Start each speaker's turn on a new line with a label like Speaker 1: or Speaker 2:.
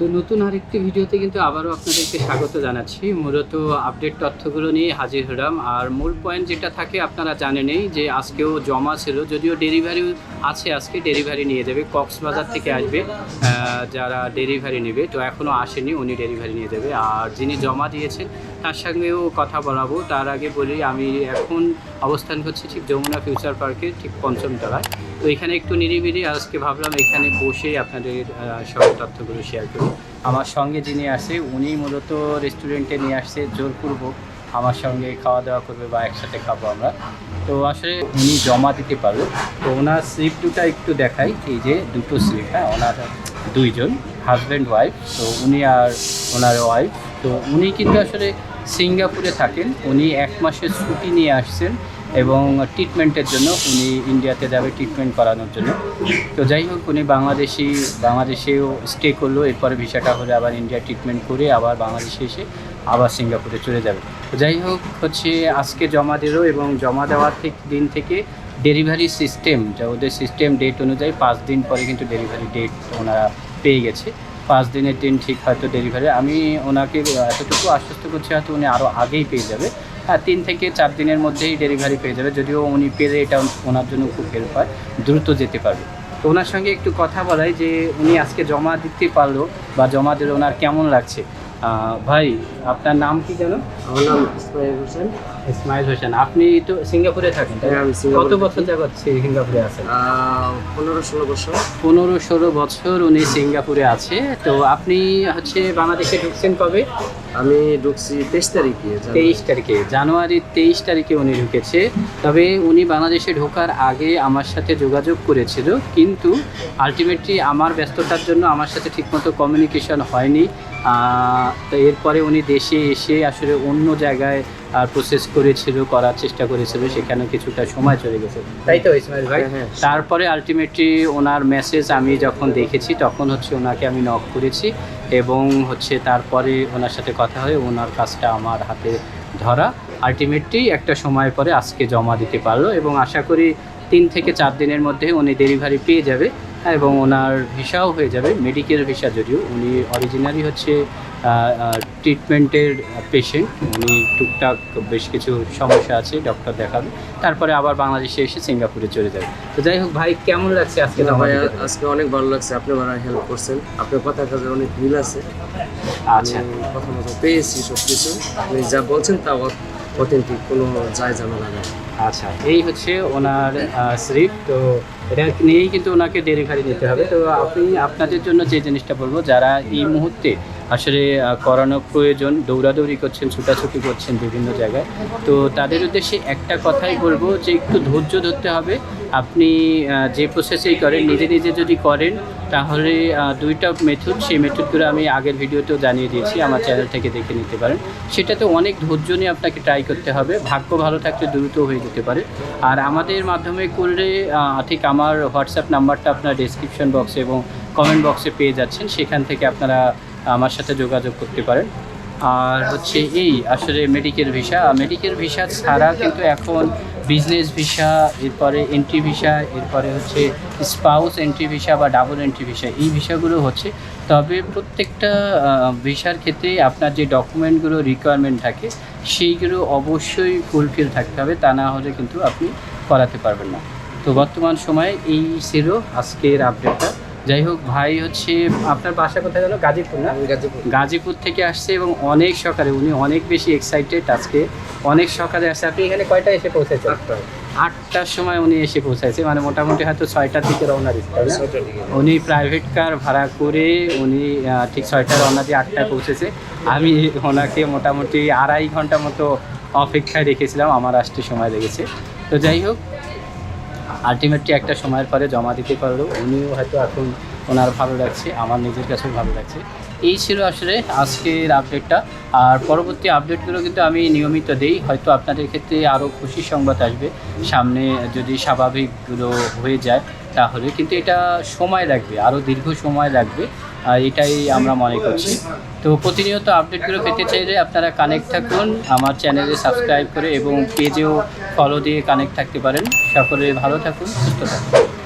Speaker 1: তো নতুন আরেকটি ভিডিওতে কিন্তু আবারও আপনাদেরকে স্বাগত জানাচ্ছি। মূলত আপডেট তথ্যগুলো নিয়ে হাজির হলাম। আর মূল পয়েন্ট যেটা থাকে, আপনারা জানেনই যে আজকেও জমা ছিল, যদিও ডেলিভারি আছে আজকে ডেলিভারি নিয়ে যাবে, কক্সবাজার থেকে আসবে যারা ডেলিভারি নেবে, তো এখনও আসেনি, উনি ডেলিভারি নিয়ে যাবে। আর যিনি জমা দিয়েছেন, তার সঙ্গেও কথা বলাবো। তার আগে বলি, আমি এখন অবস্থান করছি ঠিক যমুনা ফিউচার পার্কের ঠিক পঞ্চম তলায়। তো এখানে একটু নিরিবিলি, আজকে ভাবলাম এখানে বসেই আপনাদের সব তথ্যগুলো শেয়ার করি। আমার সঙ্গে যিনি আসে উনি মূলত রেস্টুরেন্টে নিয়ে আসছে, জোরপূর্বক আমার সঙ্গে খাওয়া দাওয়া করবে বা একসাথে খাব আমরা। তো আসলে উনি জমা দিতে পারবে। তো ওনার স্লিপ দুটা একটু দেখাই, এই যে দুটো স্লিপ হ্যাঁ ওনার দুইজন হাজব্যান্ড ওয়াইফ তো উনি আর ওনার ওয়াইফ তো উনি কিন্তু আসলে সিঙ্গাপুরে থাকেন, উনি এক মাসের ছুটি নিয়ে আসছেন। এবং ট্রিটমেন্টের জন্য উনি ইন্ডিয়াতে যাবে ট্রিটমেন্ট করানোর জন্য। তো যাই হোক, উনি বাংলাদেশি, বাংলাদেশেও স্টে করল। এরপরে ভিসাটা হলে আবার ইন্ডিয়া ট্রিটমেন্ট করে আবার বাংলাদেশে এসে আবার সিঙ্গাপুরে চলে যাবে। তো যাই হোক, হচ্ছে আজকে জমা দিল এবং জমা দেওয়ার দিন থেকে ডেলিভারি সিস্টেম যা ওদের সিস্টেম ডেট অনুযায়ী পাঁচ দিন পরে কিন্তু ডেলিভারি ডেট ওনারা পেয়ে গেছে। পাঁচ দিনের দিন ঠিক হয়তো ডেলিভারি আমি ওনাকে এতটুকু আশ্বস্ত করছি হয়তো উনি আরও আগেই পেয়ে যাবে। তিন থেকে চার দিনের মধ্যেই ডেলিভারি পেয়ে যাবে। যদিও উনি পেলে এটা ওনার জন্য খুব হেল্প হয় দ্রুত যেতে পারবে। তো ওনার সঙ্গে একটু কথা বলাই যে উনি আজকে জমা দিতে পারল বা জমা দিলে ওনার কেমন লাগছে? ভাই আপনার নাম কি যেন?
Speaker 2: আমার নাম ইসমাইল হোসেন।
Speaker 1: ইসমাইল হোসেন। আপনি তো সিঙ্গাপুরে থাকেন?
Speaker 2: হ্যাঁ,
Speaker 1: কত বছর যাবত সিঙ্গাপুরে আছেন?
Speaker 2: পনেরো ষোলো বছর।
Speaker 1: পনেরো ষোলো বছর উনি সিঙ্গাপুরে আছে। তো আপনি হচ্ছে বাংলাদেশে ঢুকছেন কবে?
Speaker 2: আমি ঢুকছি তেইশ তারিখে
Speaker 1: তেইশ তারিখে জানুয়ারির তেইশ তারিখে উনি ঢুকেছে। তবে উনি বাংলাদেশে ঢোকার আগে আমার সাথে যোগাযোগ করেছিল কিন্তু আলটিমেটলি আমার ব্যস্ততার জন্য আমার সাথে ঠিকমতো কমিউনিকেশন হয়নি। তো এরপরে উনি দেশে এসে আসলে অন্য জায়গায় আর প্রসেস করেছিল করার চেষ্টা করেছিল সেখানে কিছুটা সময় চলে গেছে। তাই তো ইসমাইল ভাই?
Speaker 2: হ্যাঁ, হ্যাঁ।
Speaker 1: তারপরে আলটিমেটলি ওনার মেসেজ আমি যখন দেখেছি তখন হচ্ছে ওনাকে আমি নক করেছি। এবং হচ্ছে তারপরে ওনার সাথে কথা হয়ে ওনার কাজটা আমার হাতে ধরা। আলটিমেটলি একটা সময় পরে আজকে জমা দিতে পারল এবং আশা করি তিন থেকে চার দিনের মধ্যে উনি ডেলিভারি পেয়ে যাবে। হ্যাঁ, এবং ওনার ভিসাও হয়ে যাবে মেডিকেল ভিসা যদিও। উনি অরিজিনালি হচ্ছে ট্রিটমেন্টের পেশেন্ট উনি টুকটাক বেশ কিছু সমস্যা আছে ডক্টর দেখাবে। তারপরে আবার বাংলাদেশে এসে সিঙ্গাপুরে চলে যাবে। তো যাই হোক ভাই কেমন লাগছে আজকে
Speaker 2: আজকে অনেক ভালো লাগছে। আপনি আমার হেল্প করছেন। আপনার কথা কাজে অনেক মিল আছে।
Speaker 1: আচ্ছা।
Speaker 2: কথা মতো পেয়েছি সব কিছু আপনি যা বলছেন তা অথেন্টিক, কোনো যায় ঝামেলা নেই।
Speaker 1: আচ্ছা এই হচ্ছে ওনার স্লিপ তো এটা নিয়েই কিন্তু ওনাকে ডেলিভারি নিতে হবে। তো আপনি আপনাদের জন্য যে জিনিসটা বলব, যারা এই মুহূর্তে আসলে করানো প্রয়োজন, দৌড়াদৌড়ি করছেন, ছুটাছুটি করছেন বিভিন্ন জায়গায়। তো তাদের উদ্দেশ্যে একটা কথাই বলব যে, একটু ধৈর্য ধরতে হবে। আপনি যে প্রসেসেই করেন, নিজে নিজে যদি করেন, তাহলে দুইটা মেথড সেই মেথডগুলো আমি আগের ভিডিওতেও জানিয়ে দিয়েছি, আমার চ্যানেল থেকে দেখে নিতে পারেন। সেটাতে অনেক ধৈর্য নিয়ে আপনাকে ট্রাই করতে হবে। ভাগ্য ভালো থাকলে দ্রুত হয়ে যেতে পারে। আর আমাদের মাধ্যমে করলে ঠিক আমার হোয়াটসঅ্যাপ নাম্বারটা আপনার ডেসক্রিপশন বক্সে এবং কমেন্ট বক্সে পেয়ে যাচ্ছেন। সেখান থেকে আপনারা আমার সাথে যোগাযোগ করতে পারেন। আর হচ্ছে এই আসলে মেডিকেল ভিসা মেডিকেল ভিসা ছাড়া কিন্তু এখন বিজনেস ভিসা এরপরে এন্ট্রি ভিসা এরপরে হচ্ছে স্পাউস এন্ট্রি ভিসা বা ডাবল এন্ট্রি ভিসা এই ভিসাগুলো হচ্ছে। তবে প্রত্যেকটা ভিসার ক্ষেত্রে আপনার যে ডকুমেন্টগুলো রিকোয়ারমেন্ট থাকে, সেইগুলো অবশ্যই ফুলফিল থাকতে হবে। তা না হলে কিন্তু আপনি করাতে পারবেন না। তো বর্তমান সময়ে এই ছিল আজকের আপডেটটা যাই হোক ভাই হচ্ছে আপনার বাসা কোথায় গেল? গাজীপুর না?
Speaker 2: গাজীপুর।
Speaker 1: গাজীপুর থেকে আসছে এবং অনেক সকালে উনি অনেক বেশি এক্সাইটেড আজকে। অনেক সকালে আসছে। আপনি এখানে কয়টা এসে পৌঁছেছেন?
Speaker 2: আটটা
Speaker 1: আটটার সময় উনি এসে পৌঁছাইছে মানে মোটামুটি হয়তো ছয়টার দিকে রওনা দিচ্ছে উনি প্রাইভেট কার ভাড়া করে উনি ঠিক ছয়টা রওনা দিয়ে আটটায় পৌঁছেছে। আমি ওনাকে মোটামুটি আড়াই ঘণ্টা মতো অপেক্ষায় রেখেছিলাম। আমার আসতে সময় লেগেছে। তো যাই হোক আলটিমেটলি একটা সময়ের পরে জমা দিতে পারল। উনিও হয়তো এখন ওনার ভালো লাগছে, আমার নিজের কাছেও ভালো লাগছে। এই ছিল আসলে আজকের আপডেটটা আর পরবর্তী আপডেটগুলো কিন্তু আমি নিয়মিত দেই। হয়তো আপনাদের ক্ষেত্রে আরও খুশির সংবাদ আসবে। সামনে যদি স্বাভাবিকগুলো হয়ে যায় তাহলে কিন্তু এটা সময় লাগবে আরও দীর্ঘ সময় লাগবে এটাই আমরা মনে করছি। তো প্রতিনিয়ত আপডেটগুলো পেতে চাইলে আপনারা কানেক্ট থাকুন, আমার চ্যানেলে সাবস্ক্রাইব করে এবং পেজেও ফলো দিয়ে কানেক্ট থাকতে পারেন। সকলে ভালো থাকুন, সুস্থ থাকুন।